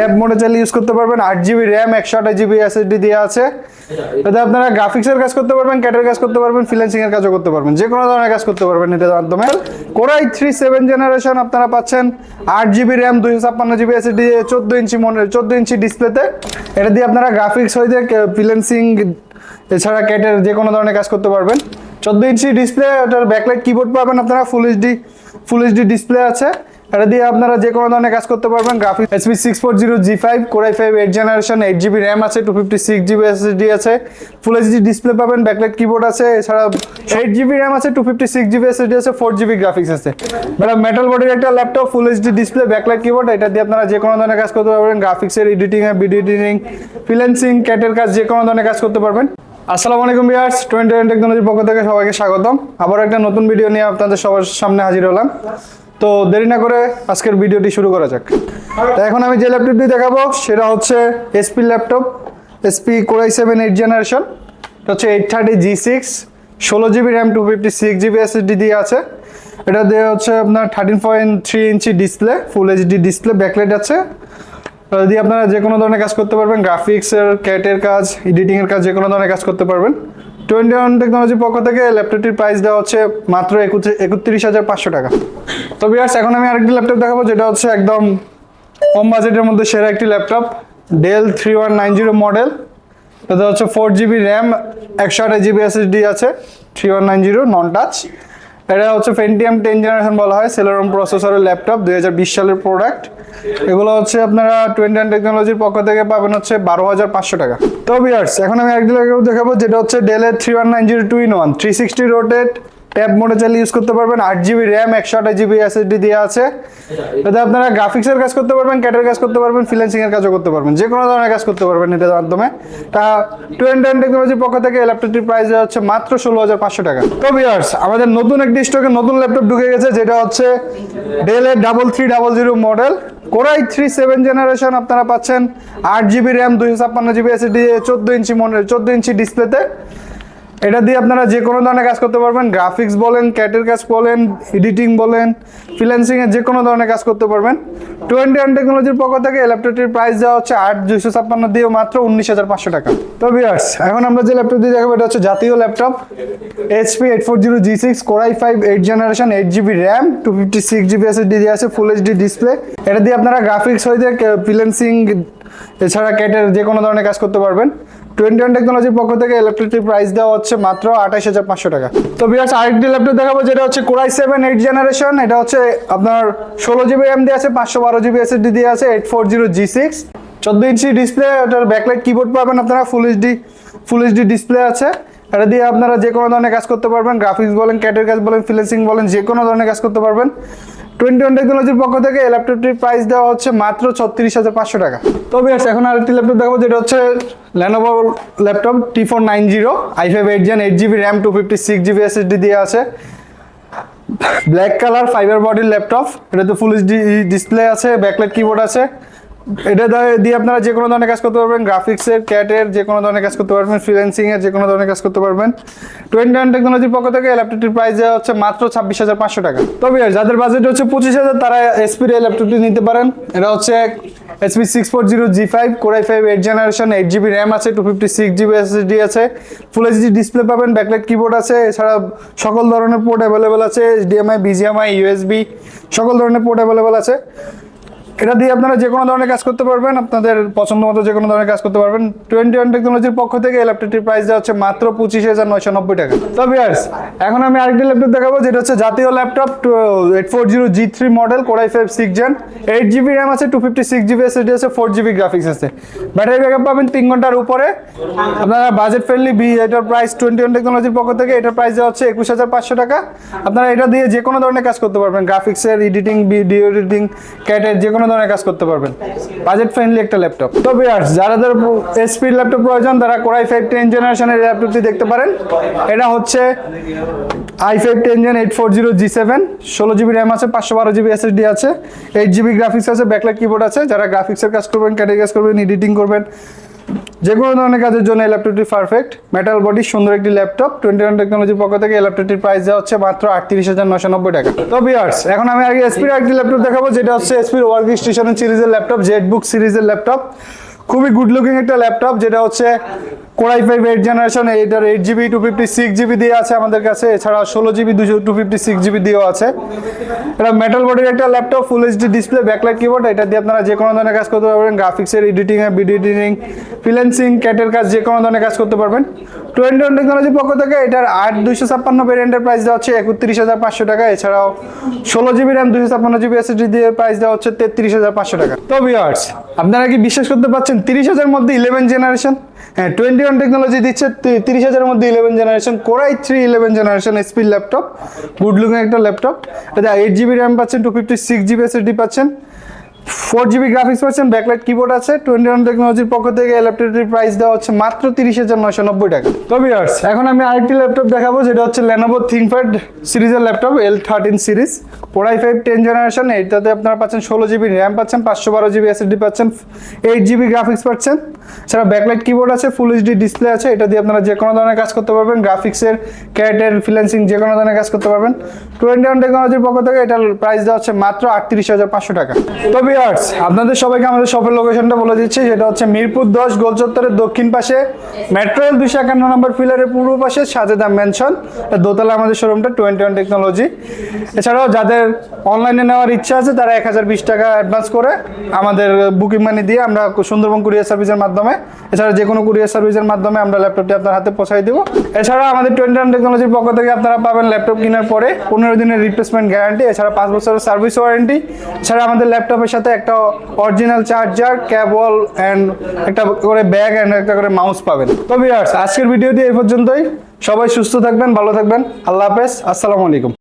Tab মোডে চাইলে use করতে পারবেন। আট জিবি র্যাম, একশো আঠাশ জিবি এসএসডি দেওয়া আছে। এতে আপনারা গ্রাফিক্সের কাজ করতে পারবেন ক্যাটের কাজ করতে পারবেন ফ্রিল্যান্সিং এর কাজও করতে পারবেন। যে কোনো ধরনের কাজ করতে পারবেন এটার মাধ্যমে। কোরাই থ্রি সেভেন জেনারেশন আপনারা পাচ্ছেন। আট জিবি র্যাম, দুইশো ছাপ্পান্ন জিবি এসএসডি চোদ্দ ইঞ্চি মনে, চোদ্দ ইঞ্চি ডিসপ্লেতে। এটা দিয়ে আপনারা গ্রাফিক্স হয়ে ফ্রিল্যান্সিং এছাড়া ক্যাটের যে কোনো ধরনের কাজ করতে পারবেন। চোদ্দ ইঞ্চি ডিসপ্লে ওটার ব্যাকলাইট কিবোর্ড পাবেন আপনারা full HD full HD display আছে। এটা দিয়ে আপনারা যে কোনো ধরনের কাজ করতে পারবেন। Graphic HP six four zero G five core i five eight generation eight GB RAM আছে two fifty six GB SSD আছে ফুল এইচডি ডিসপ্লে পাবেন ব্যাকলাইট কিবোর্ড আছে এছাড়া এইট জিবি র্যাম আছে two fifty six GB SSD আছে four GB graphics আছে। এটা metal বডির একটা laptop full HD display backlight keyboard এটা দিয়ে আপনারা যে কোনো ধরনের কাজ করতে পারবেন। গ্রাফিক্সের এডিটিং ভিডিও এডিটিং ফ্রিল্যান্সিং ক্যাটের কাজ, যে কোনো ধরনের কাজ করতে পারবেন। আসসালামু আলাইকুম বিয়ার্স টোয়েন্টি টেকনোলজির পক্ষ থেকে সবাইকে স্বাগতম। আবার একটা নতুন ভিডিও নিয়ে আপনাদের সবার সামনে হাজির হলাম। তো দেরি না করে আজকের ভিডিওটি শুরু করা যাক। তো এখন আমি যে ল্যাপটপটি দেখাবো, সেটা হচ্ছে HP laptop HP core i seven eight generation এটা হচ্ছে এইট থার্টি জি সিক্স ষোলো GB RAM two fifty six GB SSD দিয়ে আছে। এটা দিয়ে হচ্ছে আপনার thirteen point three inch display full HD display backlight আছে। দিয়ে আপনারা যে কোনো ধরনের কাজ করতে পারবেন গ্রাফিক্সের ক্যাটের কাজ এডিটিংয়ের কাজ, যে কোনো ধরনের কাজ করতে পারবেন। টোয়েন্টি ওয়ান টেকনোলজির পক্ষ থেকে ল্যাপটপটির প্রাইস দেওয়া হচ্ছে মাত্র একত্রিশ হাজার পাঁচশো টাকা। তো বিয়ার্স এখন আমি আরেকটি ল্যাপটপ দেখাবো, যেটা হচ্ছে একদম কম বাজেটের মধ্যে সেরা একটি laptop Dell three one nine zero model এটা হচ্ছে ফোর জিবি র্যাম একশো আঠাশ জিবি এসএসডি আছে three one nine zero non touch এটা হচ্ছে ফেন্টিএম টেন জেনারেশন বলা হয় সেলোরম প্রসেসরের ল্যাপটপ, দুই হাজার বিশ সালের প্রোডাক্ট এগুলো হচ্ছে আপনারা টোয়েন্টি ওয়ান টেকনোলজির পক্ষ থেকে পাবেন হচ্ছে বারো হাজার পাঁচশো টাকা। তো বিয়ার্স এখন আমি একদিন দেখাবো, যেটা হচ্ছে ডেলের three one nine zero two in one three sixty rotate tab মোডে চাইলে ইউজ করতে পারবেন। আট জিবি র্যাম একশো আঠাশ জিবি এসএসডি দেওয়া আছে। এতে আপনারা গ্রাফিক্সের কাজ করতে পারবেন ক্যাটের কাজ করতে পারবেন ফ্রিল্যান্সিং এর কাজও করতে পারবেন। যে কোনো ধরনের কাজ করতে পারবেন এটার মাধ্যমে। তা টোয়েন্টি ওয়ান টেকনোলজির পক্ষ থেকে ল্যাপটপটির প্রাইস হচ্ছে মাত্র ষোলো হাজার পাঁচশো টাকা। তো বিয়ার্স আমাদের নতুন একটি স্টকে নতুন ল্যাপটপ ঢুকে গেছে যেটা হচ্ছে ডেলের double three double zero model core i three seven generation আপনারা পাচ্ছেন। আট জিবি র্যাম দুইশো ছাপ্পান্ন জিবি এসএসডি চোদ্দ ইঞ্চি মডেল চোদ্দ ইঞ্চি ডিসপ্লেতে এটা দিয়ে আপনারা যে কোনো ধরনের কাজ করতে পারবেন। গ্রাফিক্স বলেন ক্যাটের কাজ বলেন এডিটিং বলেন ফ্রিল্যান্সিং এর যে কোনো ধরনের কাজ করতে পারবেন। টোয়েন্টি ওয়ান টেকনোলজির পক্ষ থেকে ল্যাপটপটির প্রাইস দেওয়া হচ্ছে আট দুইশো ছাপ্পান্ন দিয়ে মাত্র উনিশ হাজার পাঁচশো টাকা। তো বিয়ার্স এখন আমরা যে ল্যাপটপ দিয়ে দেখাবো, এটা হচ্ছে জাতীয় laptop HP eight four zero G six core i five eight generation eight GB RAM two fifty six GB SSD দিয়ে আছে ফুল এইচডি ডিসপ্লে এটা দিয়ে আপনারা গ্রাফিক্স হয়ে যায় ফ্রিল্যান্সিং এছাড়া ক্যাটের যে কোনো ধরনের কাজ করতে পারবেন। টোয়েন্টি ওয়ান টেকনোলজির পক্ষ থেকে ইলেকট্রিকটির প্রাইস দেওয়া হচ্ছে মাত্র আঠাশ হাজার পাঁচশো টাকা। তো বিয়ার্স আরেকটি ল্যাপটপ দেখাবো, যেটা হচ্ছে কোরাই সেভেন এইট জেনারেশন এটা হচ্ছে আপনার ষোলো জিবি এম দিয়ে আছে, পাঁচশো বারো জিবি এসএসডি দিয়ে আছে eight four zero G six চোদ্দ ইঞ্চি ডিসপ্লে ওটার ব্যাকলাইট কিবোর্ড পাবেন আপনারা full HD full HD display আছে। এটা দিয়ে আপনারা যে কোনো ধরনের কাজ করতে পারবেন গ্রাফিক্স বলেন ক্যাটের কাজ বলেন ফ্রিল্যান্সিং বলেন, যে কোনো ধরনের কাজ করতে পারবেন। টোয়েন্টি ওয়ান টেকনোলজির পক্ষ থেকে এই ল্যাপটপটির প্রাইস দেওয়া হচ্ছে মাত্র ছত্রিশ হাজার পাঁচশো টাকা। তবে এখন আরেকটি ল্যাপটপ দেখাবো, যেটা হচ্ছে Lenovo laptop T four nine zero i five eight gen eight GB RAM two fifty six GB SSD দিয়ে আছে। ব্ল্যাক কালার ফাইবার বডির ল্যাপটপ এটা তো ফুল ডিসপ্লে আছে ব্যাকলাইট কিবোর্ড আছে। এটা দিয়ে- আপনারা যে কোনো ধরনের কাজ করতে পারবেন গ্রাফিক্সের ক্যাটের যে কোনো ধরনের কাজ করতে পারবেন ফ্রিল্যান্সিং এর যে কোনো ধরনের কাজ করতে পারবেন। টোয়েন্টি ওয়ান টেকনোলজির পক্ষ থেকে ল্যাপটপটির প্রাইস হচ্ছে মাত্র ছাব্বিশ হাজার পাঁচশো টাকা। তবে যাদের বাজেট হচ্ছে পঁচিশ হাজার, তারা এসপির এই ল্যাপটপটি নিতে পারেন। এটা হচ্ছে S P six four zero G five core i five eight generation eight GB RAM আছে two fifty six GB SSD আছে ফুল এইচডি ডিসপ্লে পাবেন ব্যাকলাইট কিবোর্ড আছে, এছাড়া সকল ধরনের পোর্ট অ্যাভেলেবেল আছে এইচডিএমআই বিজিএমআই ইউএসবি সকল ধরনের পোর্ট অ্যাভেলেবেল আছে। এটা দিয়ে আপনারা যে কোনো ধরনের কাজ করতে পারবেন, আপনাদের পছন্দ মতো যে কোনো ধরনের কাজ করতে পারবেন। টোয়েন্টি ওয়ান টেকনোলজির পক্ষ থেকে এই ল্যাপটপটির প্রাইস দেওয়া হচ্ছে মাত্র পঁচিশ হাজার নয়শো নব্বই টাকা। তো বিয়ার্স এখন আমি আরেকটি ল্যাপটপ দেখাবো, যেটা হচ্ছে জাতীয় laptop eight four zero G three model core i five six gen eight GB RAM আছে two fifty six GB SSD আছে ফোর জিবি গ্রাফিক্স আছে। ব্যাটারি ব্যাকআপ পাবেন তিন ঘণ্টার উপরে। আপনারা বাজেট ফ্রেন্ডলি বি এটার প্রাইস টোয়েন্টি ওয়ান টেকনোলজির পক্ষ থেকে, এটার প্রাইস দেওয়া হচ্ছে একুশ হাজার পাঁচশো টাকা। আপনারা এটা দিয়ে যে কোনো ধরনের কাজ করতে পারবেন গ্রাফিক্সের এডিটিং ভিডিও এডিটিং ক্যাটের যে কোনো ধরনের কাজ করতে পারবেন। বাজেট ফ্রেন্ডলি একটা ল্যাপটপ তো বিয়ার্স যারা ধর এসপির ল্যাপটপ প্রয়োজন, তারা কোরাই ফাইভ টেন জেনারেশনের ল্যাপটপটি দেখতে পারেন। এটা হচ্ছে i five ten gen eight four zero G seven ষোলো জিবি র্যাম আছে, পাঁচশো বারো জিবি এসএসডি আছে এইট জিবি গ্রাফিক্স আছে ব্যাকলাইট কিবোর্ড আছে। যারা গ্রাফিক্সের কাজ করবেন ক্যাটারি কাজ করবেন এডিটিং করবেন যে কোনো ধরনের কাজের জন্য এই ল্যাপটপটি পারফেক্ট মেটাল বডি সুন্দর একটি ল্যাপটপ টোয়েন্টি ওয়ান টেকনোলজির পক্ষ থেকে এই ল্যাপটপটির প্রাইস দেওয়া হচ্ছে মাত্র আটত্রিশ হাজার নশো নব্বই টাকা। তো বিয়ার্স এখন আমি আগে এসপির একটি ল্যাপটপ দেখাবো, যেটা হচ্ছে এসপির ওয়ার্ক স্টেশন সিরিজের ল্যাপটপ জেট বুক সিরিজের ল্যাপটপ খুবই গুড লুকিং একটা ল্যাপটপ যেটা হচ্ছে core i five eight generation এইটার eight GB two fifty six GB দিয়ে আছে আমাদের কাছে। এছাড়া ষোলো জিবি দুশো টু ফিফটি সিক্স জিবি দিয়েও আছে। এটা মেটাল বডির একটা laptop full HD display backlight keyboard এটা দিয়ে আপনারা যে কোনো ধরনের কাজ করতে পারবেন। গ্রাফিক্সের এডিটিং ভিডিও এডিটিং ফ্রিল্যান্সিং ক্যাটের কাজ যে কোনো ধরনের কাজ করতে পারবেন। টোয়েন্টি ওয়ান টেকনোলজির পক্ষ থেকে এটার আট দুইশো ছাপ্পান্ন ভেরিয়েন্টের প্রাইস দেওয়া হচ্ছে একত্রিশ হাজার পাঁচশো টাকা। এছাড়াও ষোলো জিবি র্যাম দুইশো ছাপ্পান্ন জিবি এসএসডি দিয়ে প্রাইস দেওয়া হচ্ছে তেত্রিশ হাজার পাঁচশো টাকা। তো ভিওয়ার্স আপনারা কি বিশ্বাস করতে পারছেন তিরিশ হাজার মধ্যে ইলেভেন জেনারেশন হ্যাঁ টোয়েন্টি ওয়ান টেকনোলজি দিচ্ছে তিরিশ হাজারের মধ্যে eleven generation core i three eleven generation এসপির ল্যাপটপ গুড লুকিং একটা ল্যাপটপ এটা এইট জিবি র্যাম পাচ্ছেন two fifty six GB SSD পাচ্ছেন। ফোর জিবি গ্রাফিক্স পাচ্ছেন ব্যাকলাইট কিবোর্ড আছে টোয়েন্টি ওয়ান টেকনোলজির পক্ষ থেকে এই ল্যাপটপটির প্রাইস দেওয়া হচ্ছে মাত্র তিরিশ হাজার নয়শো নব্বই টাকা। তো ভিউয়ার্স এখন আমি আরেকটি ল্যাপটপ দেখাবো যেটা হচ্ছে লেনোভো থিংকপ্যাড সিরিজের ল্যাপটপ এল থার্টিন সিরিজ পোড়াই ফাইভ টেন জেনারেশন এইটাতে আপনারা পাচ্ছেন ষোলো জিবি র্যাম পাচ্ছেন পাঁচশো বারো জিবি এসএসডি পাচ্ছেন এইট জিবি গ্রাফিক্স পাচ্ছেন। এছাড়া ব্যাকলাইট কিবোর্ড আছে ফুল এইচডি ডিসপ্লে আছে এটা দিয়ে আপনারা যে কোনো ধরনের কাজ করতে পারবেন গ্রাফিক্সের ক্যারেটের ফ্রিল্যান্সিং যে কোনো ধরনের কাজ করতে পারবেন। টোয়েন্টি ওয়ান টেকনোলজির পক্ষ থেকে এটার প্রাইস দেওয়া হচ্ছে মাত্র আটত্রিশ হাজার পাঁচশো টাকা। তো ভিউয়ার্স আপনাদের সবাইকে আমাদের শপের লোকেশনটা বলে দিচ্ছি যেটা হচ্ছে মিরপুর দশ গোল চত্বরের দক্ষিণ পাশে। মেট্রো রেল দুশো একান্ন নম্বর ফিলারের পূর্ব পাশে সাজেদা মেনশন দোতলা আমাদের শোরুমটা টোয়েন্টি ওয়ান টেকনোলজি এছাড়াও যাদের অনলাইনে নেওয়ার ইচ্ছা আছে, তারা এক হাজার বিশ টাকা অ্যাডভান্স করে আমাদের বুকিং মানি দিয়ে আমরা সুন্দরবন কুরিয়ার সার্ভিসের মাধ্যমে, এছাড়া যে কোনো কুরিয়ার সার্ভিসের মাধ্যমে আমরা ল্যাপটপটি আপনার হাতে পৌঁছাই দেবো। এছাড়া আমাদের টোয়েন্টি ওয়ান টেকনোলজির পক্ষ থেকে আপনারা পাবেন ল্যাপটপ কেনার পরে পনেরো দিনের রিপ্লেসমেন্ট গ্যারান্টি এছাড়া পাঁচ বছরের সার্ভিস ওয়ারেন্টি এছাড়া আমাদের ল্যাপটপের সাথে একটা অরিজিনাল চার্জার কেবল অ্যান্ড একটা করে ব্যাগ অ্যান্ড একটা করে মাউস পাবেন। তো ভিউয়ার্স আজকের ভিডিও দিয়ে এই পর্যন্তই। সবাই সুস্থ থাকবেন, ভালো থাকবেন। আল্লাহ হাফেজ। আসসালামু আলাইকুম।